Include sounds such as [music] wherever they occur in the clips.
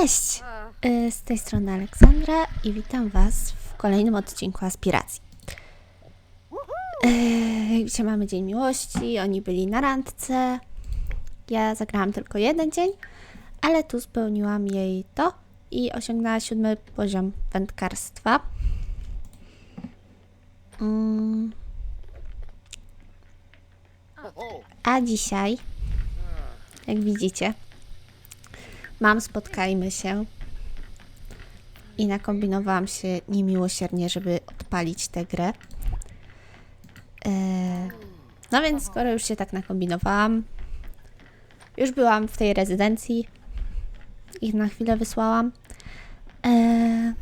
Cześć! Y, Z tej strony Aleksandra i witam Was w kolejnym odcinku Aspiracji. Y, Jak widzicie, mamy Dzień Miłości, oni byli na randce. Ja zagrałam tylko jeden dzień, ale tu spełniłam jej to i osiągnęła siódmy poziom wędkarstwa. Mm. A dzisiaj, jak widzicie, mam spotkajmy się i nakombinowałam się niemiłosiernie, żeby odpalić tę grę. Eee, no więc skoro już się tak nakombinowałam, już byłam w tej rezydencji, ich na chwilę wysłałam. Eee,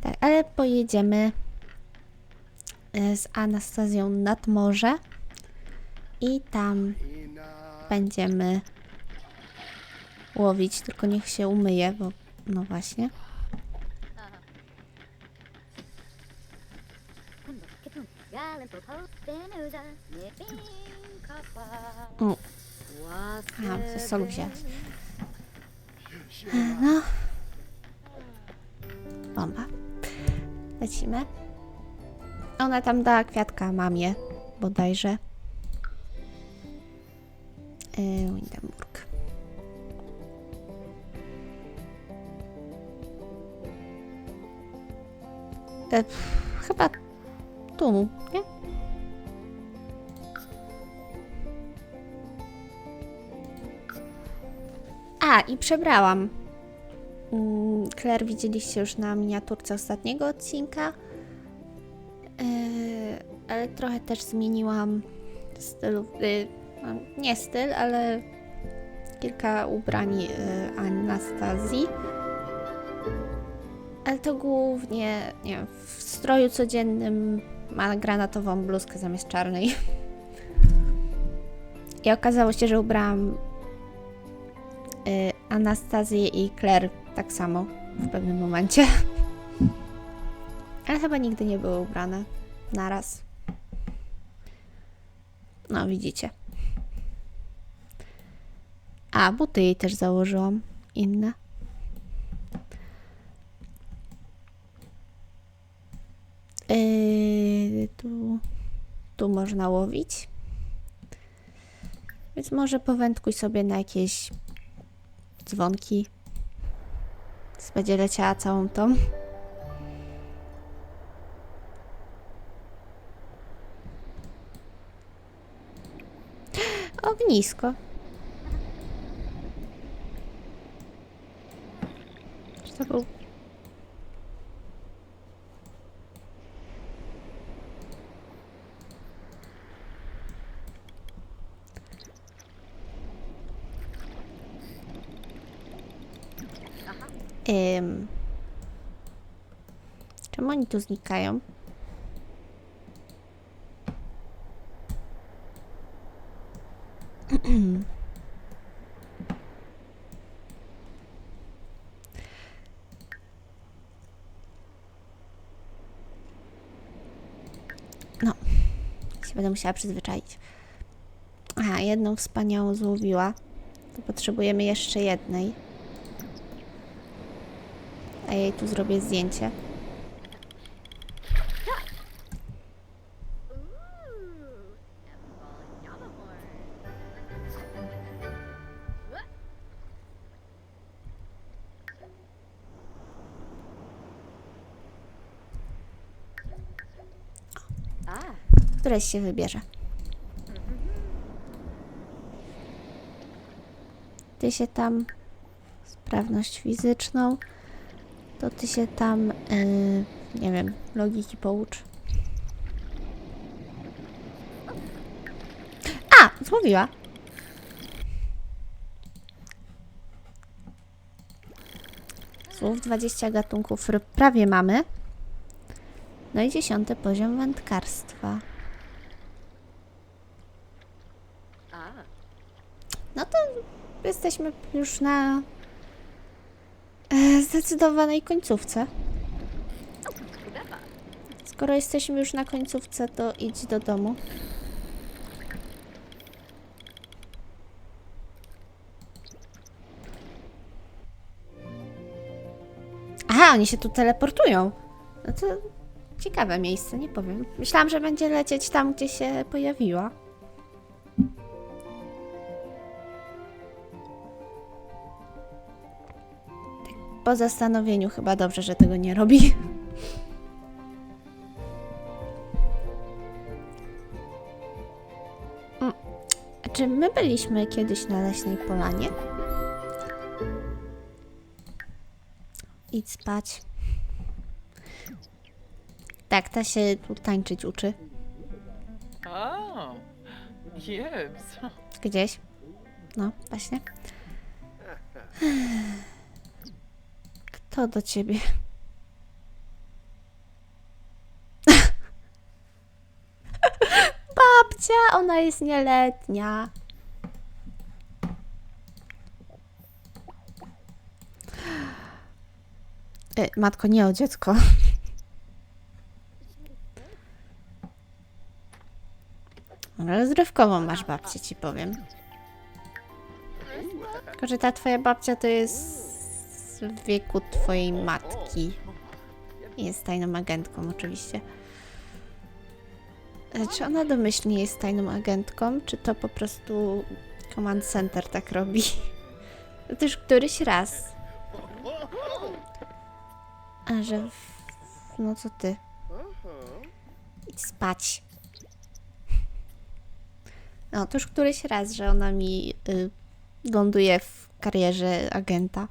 tak, ale pojedziemy e, z Anastazją nad morze i tam będziemy łowić, tylko niech się umyje, bo no właśnie. O, a, ze solu wziąć. No. Bomba. Lecimy. Ona tam dała kwiatka mamie, bodajże. Yy, E, chyba tu, nie? A, i przebrałam. Mm, Claire widzieliście już na miniaturce ostatniego odcinka. Yy, ale trochę też zmieniłam styl. Yy, nie styl, ale kilka ubrań yy, Anastazji. Ale to głównie, nie wiem, w stroju codziennym ma granatową bluzkę zamiast czarnej. I okazało się, że ubrałam y, Anastazję i Claire tak samo w pewnym momencie. Ale chyba nigdy nie były ubrane naraz. No, widzicie. A, buty jej też założyłam. Inne. Yy, tu, tu można łowić. Więc może powędkuj sobie na jakieś dzwonki. Będzie leciała całą tą. [gasps] Ognisko. To był Ym. Czemu oni tu znikają? [clears throat] No, się będę musiała przyzwyczaić. Aha, jedną wspaniałą złowiła. To potrzebujemy jeszcze jednej. A jej tu zrobię zdjęcie. Któreś się wybierze. Ty się tam sprawność fizyczną, to ty się tam, yy, nie wiem, logiki poucz. A! Złowiła. Słów 20 gatunków ryb prawie mamy. No i dziesiąty poziom wędkarstwa. No to jesteśmy już na E, zdecydowanej końcówce. Skoro jesteśmy już na końcówce, to idź do domu. Aha, oni się tu teleportują. No to ciekawe miejsce, nie powiem. Myślałam, że będzie lecieć tam, gdzie się pojawiła. Po zastanowieniu chyba dobrze, że tego nie robi. Mm. Czy my byliśmy kiedyś na leśnej polanie? Idź spać. Tak, ta się tu tańczyć uczy. Oh. Gdzieś. No, właśnie. [laughs] Kto do ciebie? Babcia, ona jest nieletnia. E, matko, nie o dziecko. Rozrywkową masz babcię, ci powiem. Tylko, że ta twoja babcia to jest w wieku twojej matki. Jest tajną agentką, oczywiście. E, Czy ona domyślnie jest tajną agentką, czy to po prostu Command Center tak robi? [laughs] To już któryś raz. A że. W... No co ty? Idź spać. No, to już któryś raz, że ona mi y, ląduje w karierze agenta.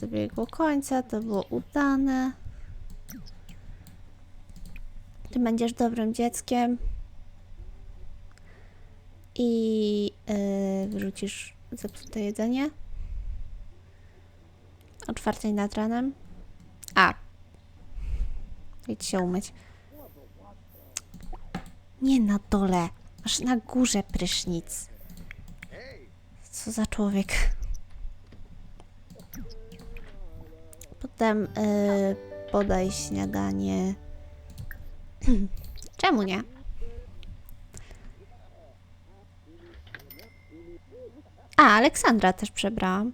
Dobiegło końca, to było udane. Ty będziesz dobrym dzieckiem. I y, wyrzucisz zepsute jedzenie. O czwartej nad ranem. A. Idź się umyć. Nie na dole. Masz na górze prysznic. Co za człowiek. Potem y, podaj śniadanie. [clears throat] Czemu nie? A, Aleksandra też przebrałam.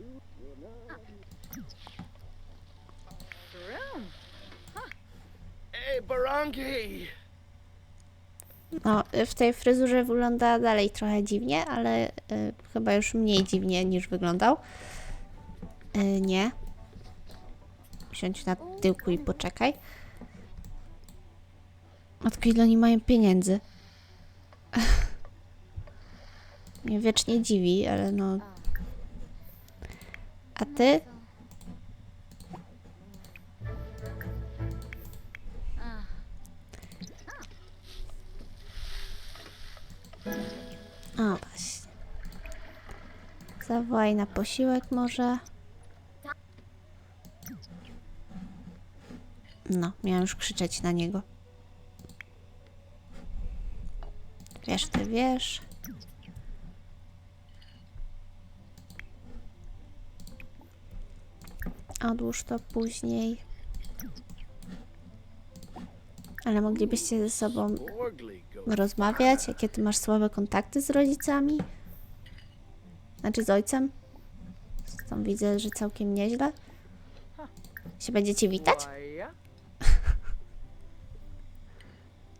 No, w tej fryzurze wygląda dalej trochę dziwnie, ale y, chyba już mniej dziwnie niż wyglądał. Y, nie. Siądź na tyłku i poczekaj. Matko, ile oni mają pieniędzy? [laughs] Mnie wiecznie dziwi, ale no... A ty? O, właśnie. Zawołaj na posiłek może. No, miałam już krzyczeć na niego. Wiesz, ty wiesz. Odłóż to później. Ale moglibyście ze sobą rozmawiać? Jakie ty masz słabe kontakty z rodzicami? Znaczy z ojcem? Tam widzę, że całkiem nieźle. Się będziecie witać?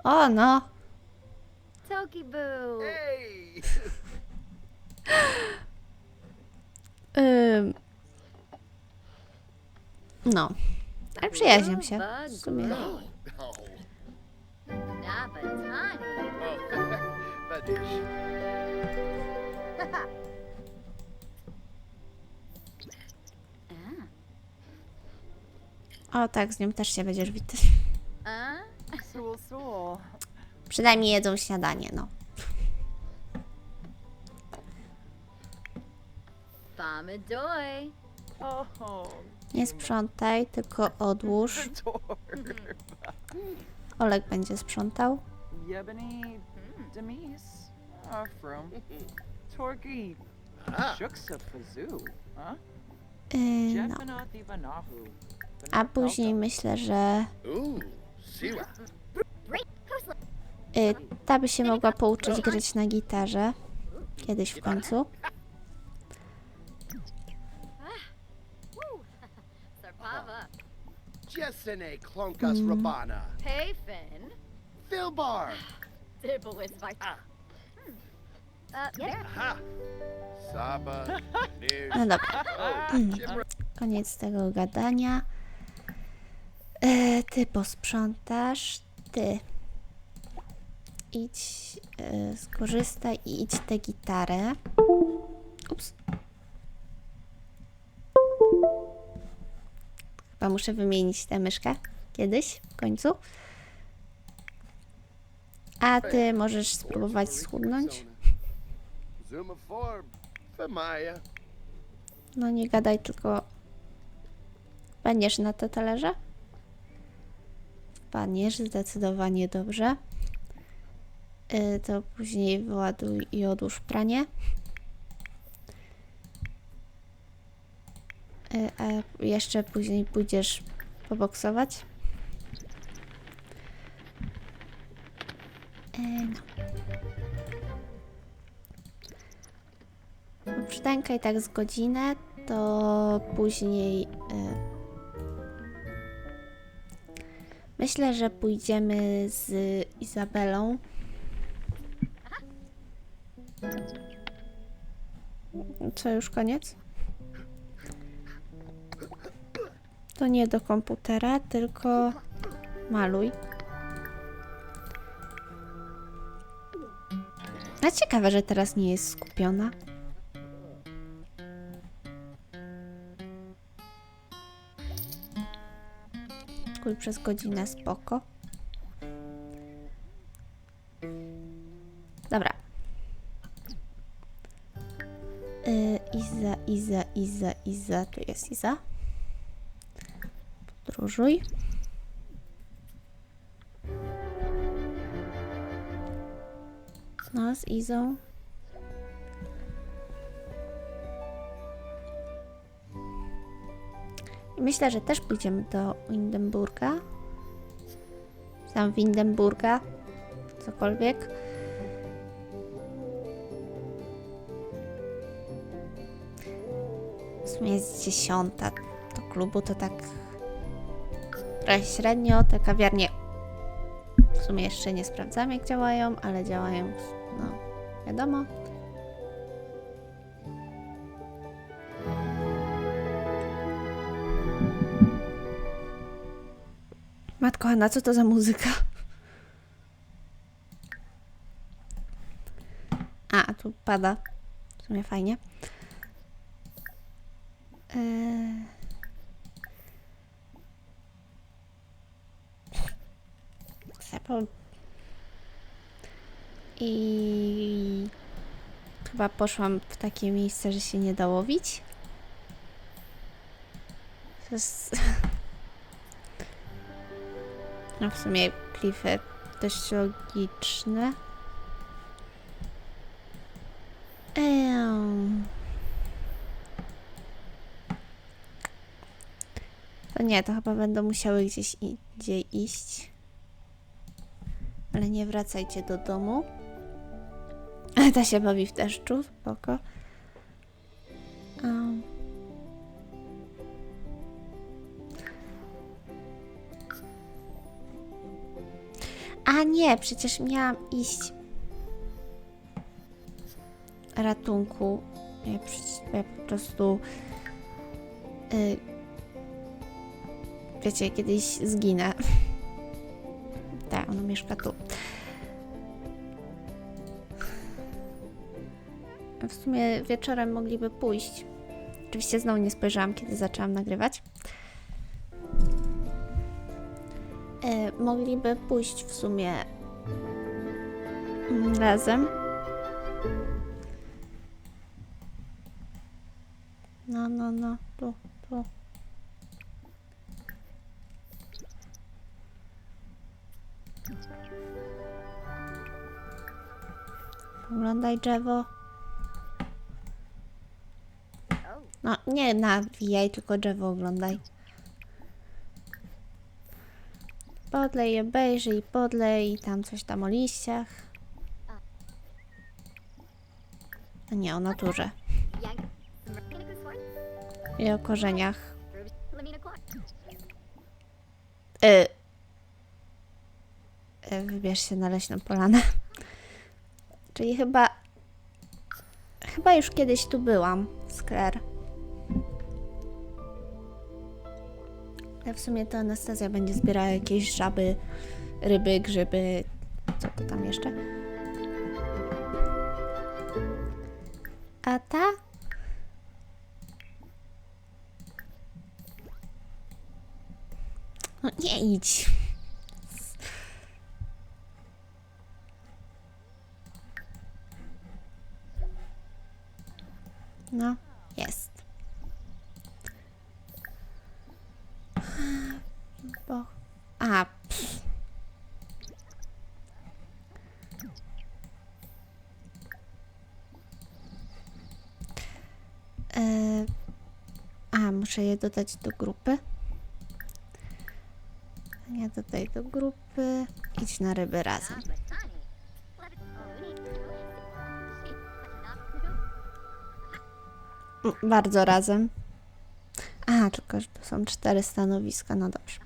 O, no. Toki Boo. Hey! Ym. No. Ale przyjaźnią się. W sumie. Oh, [laughs] oh. O, tak, z nią też się będziesz witać. Przynajmniej jedzą śniadanie, no. Nie sprzątaj, tylko odłóż. [laughs] door. Olek będzie sprzątał. Yebony, Demise, Afrum, [laughs] Torgi, Shuksa Fazoo, huh? Yy, no. A później myślę, że ooh, Siwa. Yy, ta by się mogła pouczyć grać na gitarze. Kiedyś w końcu. Klonkas Mm. Rabana. Hey, Finn. Filbar. [sighs] Dibble is by. Ah. Saba. [laughs] News. No dobra, Oh, Jimra. koniec tego gadania. E, ty posprzątasz, ty idź, e, skorzystaj i idź tę gitarę. Ups. Chyba muszę wymienić tę myszkę kiedyś, w końcu. A ty możesz spróbować schudnąć. No nie gadaj, tylko wpadniesz na te talerze? Wpadniesz, zdecydowanie dobrze. Y, to później wyładuj i odłóż pranie. Y, a jeszcze później pójdziesz poboksować. Y, no. Brzdęka i tak z godzinę, to później. Myślę, że pójdziemy z Izabelą. Co, już koniec? To nie do komputera, tylko maluj. A ciekawe, że teraz nie jest skupiona. Kul przez godzinę, spoko. Iza, Iza, Iza, Iza. Tu jest Iza. Podróżuj. No, z Izą. Myślę, że też pójdziemy do Windenburga. Sam Windenburga. Cokolwiek. Jest dziesiąta do klubu, to tak trochę średnio. Te kawiarnie w sumie jeszcze nie sprawdzam jak działają, ale działają, no wiadomo. Matko Hanna, co to za muzyka? A, tu pada. W sumie fajnie. Eee... I... Chyba poszłam w takie miejsce, że się nie da łowić. No w sumie klify dość logiczne. Nie, to chyba będą musiały gdzieś indziej iść. Ale nie wracajcie do domu. Ale ta się bawi w deszczu, spoko. Um. A nie, przecież miałam iść ratunku. Ja, ja po prostu. Y, wiecie, kiedyś zginę. tak, ona mieszka tu. W sumie wieczorem mogliby pójść. Oczywiście znowu nie spojrzałam, kiedy zaczęłam nagrywać. E, mogliby pójść w sumie razem. Drzewo. No, nie nawijaj, tylko drzewo oglądaj. Podlej, obejrzyj, podlej, tam coś tam o liściach. A nie, o naturze i o korzeniach. Y, wybierz się na leśną polanę. Czyli chyba. Chyba już kiedyś tu byłam z Claire. Ale w sumie to Anastazja będzie zbierała jakieś żaby, ryby, grzyby. Co to tam jeszcze? A ta? No nie idź. No, jest. Bo... A. E, a, muszę je dodać do grupy. Nie dodaj do grupy. Idź na ryby razem. Bardzo razem. A, tylko że tu są cztery stanowiska, no dobrze.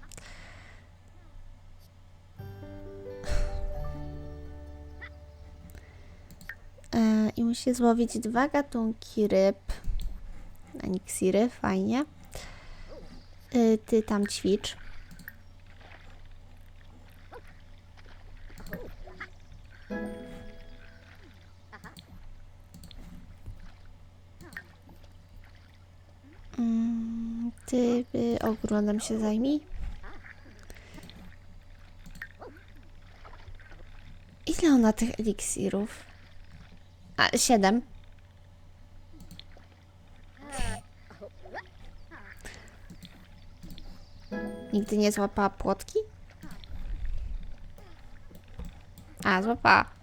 E, I musi złowić dwa gatunki ryb. Aniksiry, fajnie. Y, Ty tam ćwicz. Ty y, się zajmij. Ile ona tych eliksirów? A, siedem. Nigdy nie złapała płotki? A, złapała.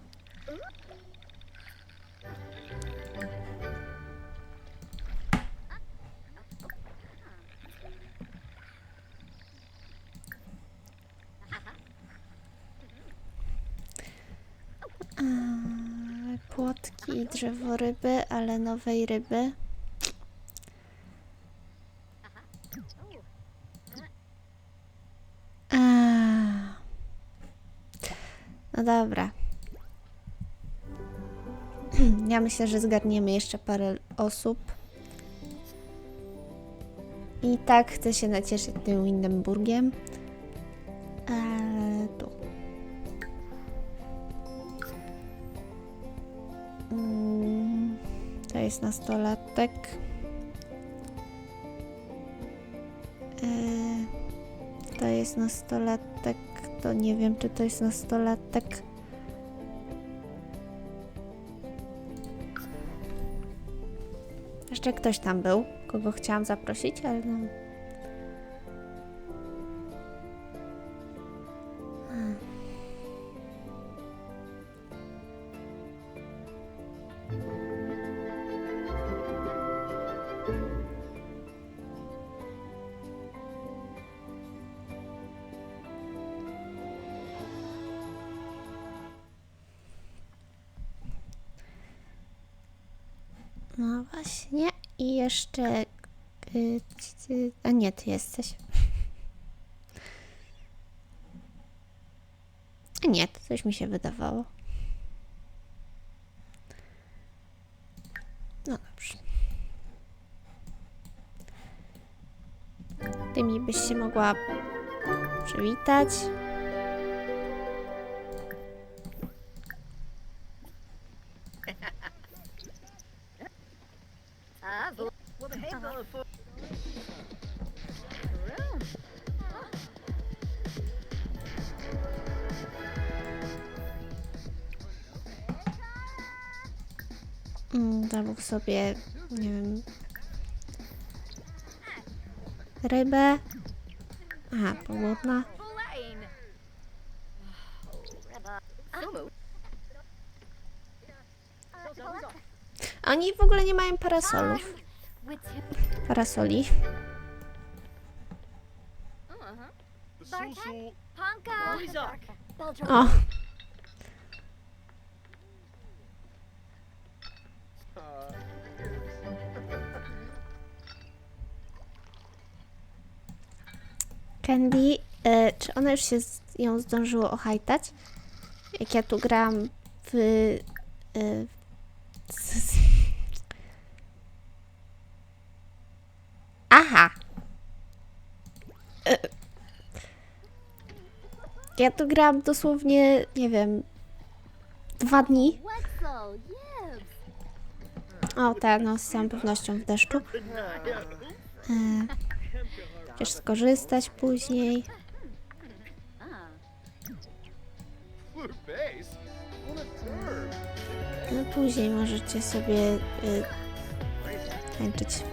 Drzeworyby, ale nowej ryby. Eee. No dobra. [clears throat] Ja myślę, że zgarniemy jeszcze parę osób. I tak chcę się nacieszyć tym Windenburgiem. Eee, tu. To jest nastolatek. Eee, To jest nastolatek. To nie wiem, czy to jest nastolatek. Jeszcze ktoś tam był, kogo chciałam zaprosić, ale no. No właśnie. I jeszcze. y, ty- A nie, ty jesteś. A nie, to coś mi się wydawało. No dobrze. Ty mi byś się mogła przywitać. Mm, zamów sobie, nie wiem, rybę. Aha, połudna. Oni w ogóle nie mają parasolów. Parasoli. O, ona już się ją zdążyło ohajtać? Jak ja tu gram w... E, s- Aha! E, ja tu gram dosłownie, nie wiem, dwa dni. O, tak, no z całą pewnością w deszczu. E, Chociaż skorzystać później. Później możecie sobie y, tańczyć.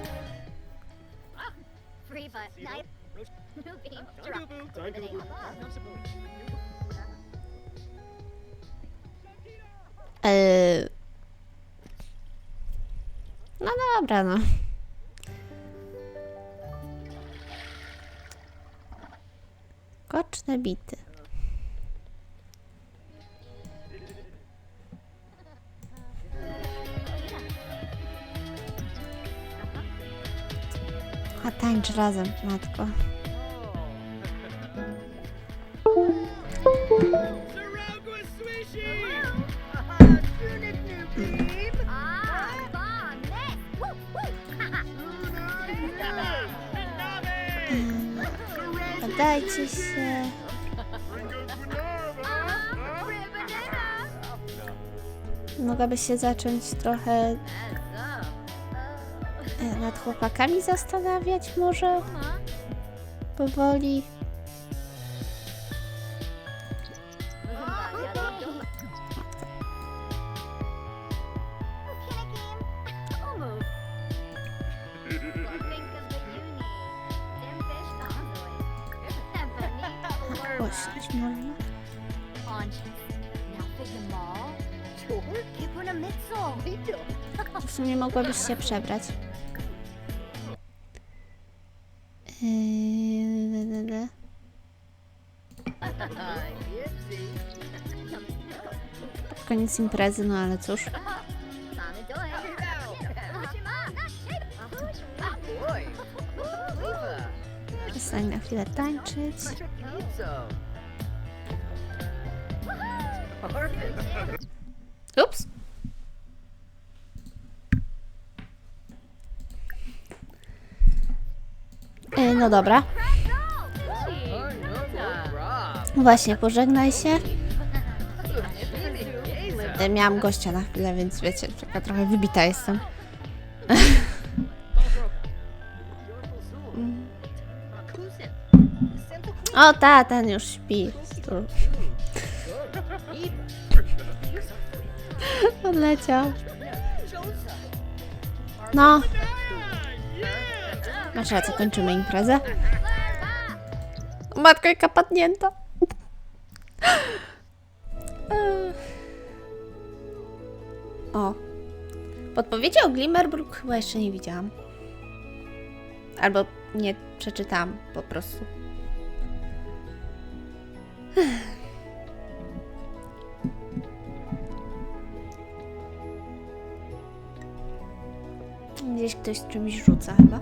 Yy... No dobra, no. Koczne bity. A tańcz razem, matko. Woo. Podajcie się. Mogłaby się zacząć trochę nad chłopakami zastanawiać może? Powoli. Można. W sumie mogłabyś się przebrać. Pod koniec imprezy, no ale cóż. Przestań na chwilę tańczyć. Ups. E, no dobra. Właśnie, pożegnaj się. Miałam gościa na chwilę, więc wiecie, taka trochę wybita jestem. O, ta, ten już śpi. Odleciał. No. Masz rację, kończymy imprezę. Matko, jaka padnięta. O. Podpowiedzi o Glimmerbrook chyba jeszcze nie widziałam. Albo nie przeczytałam po prostu. Gdzieś ktoś czymś rzuca chyba.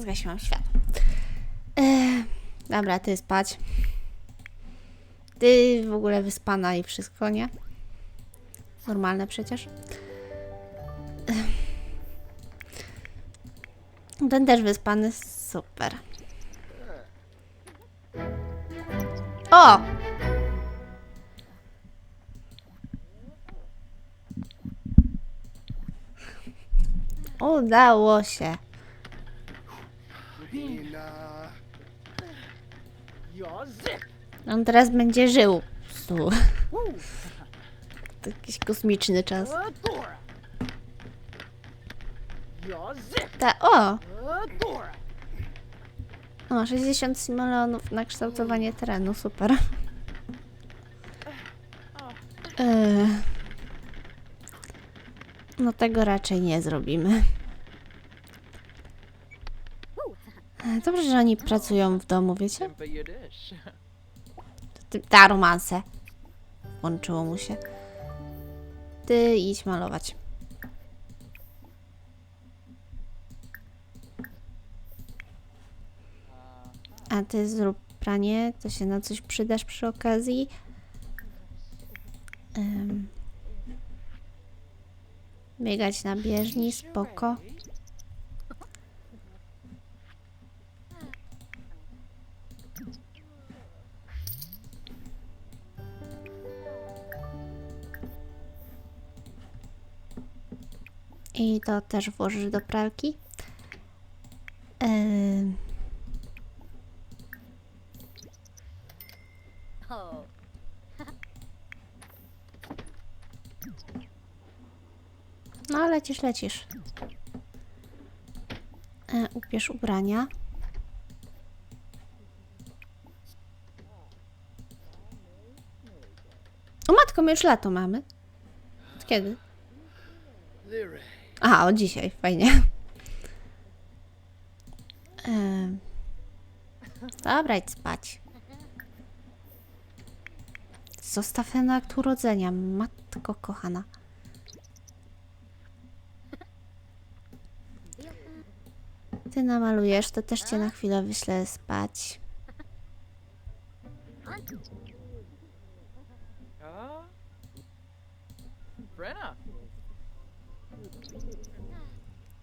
Zgasiłam światło. Eee, dobra, ty spać. Ty w ogóle wyspana i wszystko, nie? Normalne przecież. Ech. Ten też wyspany, super. O! Udało się. On teraz będzie żył. Tu. To jakiś kosmiczny czas. Ta, o! O, 60 milionów na kształtowanie terenu, super. Eee. No tego raczej nie zrobimy. Dobrze, że oni pracują w domu, wiecie? Ta romanse. Łączyło mu się. Ty idź malować. A ty zrób pranie, to się na coś przydasz przy okazji. Um. Biegać na bieżni, spoko. I to też włożysz do pralki. Oh. No, lecisz, lecisz. Ubierz ubrania. O matko, my już lato mamy. Od kiedy? Aha, od dzisiaj, fajnie. E, dobra, idź spać. Zostaw ten akt urodzenia, matko kochana. Ty namalujesz, to też cię na chwilę wyślę spać. Brenna.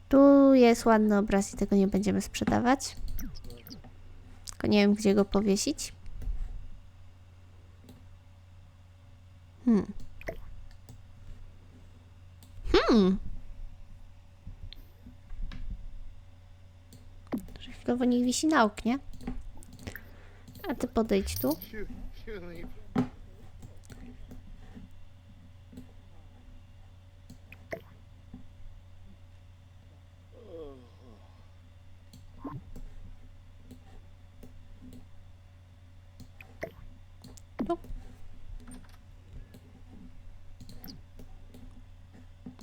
Tu jest ładny obraz i tego nie będziemy sprzedawać. Tylko nie wiem, gdzie go powiesić. Hmm. Hmm. Chwilowo niech wisi na oknie. A ty podejdź tu. You, you leave.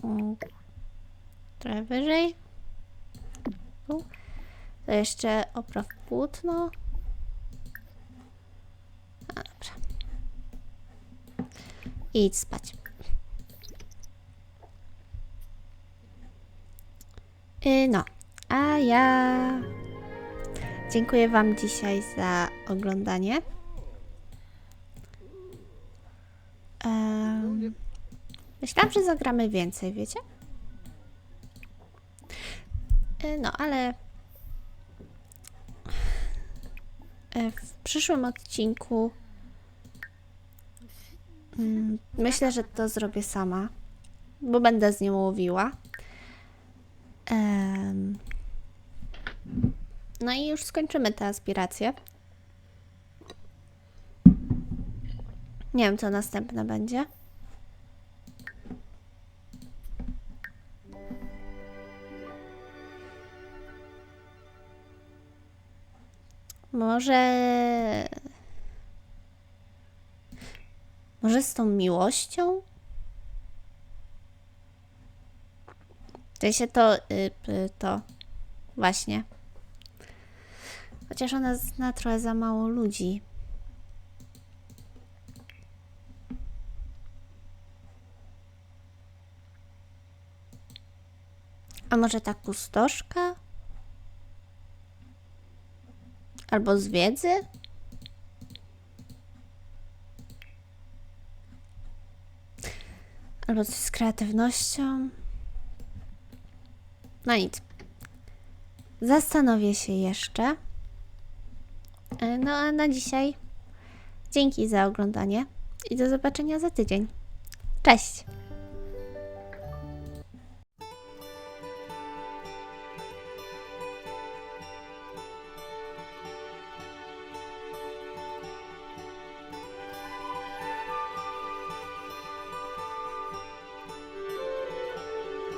O, Trochę wyżej. Tu. To jeszcze opraw płótno. A. I idź spać. Y, no, a ja dziękuję Wam dzisiaj za oglądanie. Em, Myślałam, że zagramy więcej, wiecie? Y, No, ale y, w przyszłym odcinku mm, myślę, że to zrobię sama, bo będę z nią łowiła. No i już skończymy te aspiracje. Nie wiem, co następne będzie. Może. Może z tą miłością? To się to. Y, to. Właśnie. Chociaż ona zna trochę za mało ludzi. A może ta kustoszka? Albo z wiedzy? Albo coś z kreatywnością? No nic. Zastanowię się jeszcze. E, No a na dzisiaj dzięki za oglądanie i do zobaczenia za tydzień. Cześć!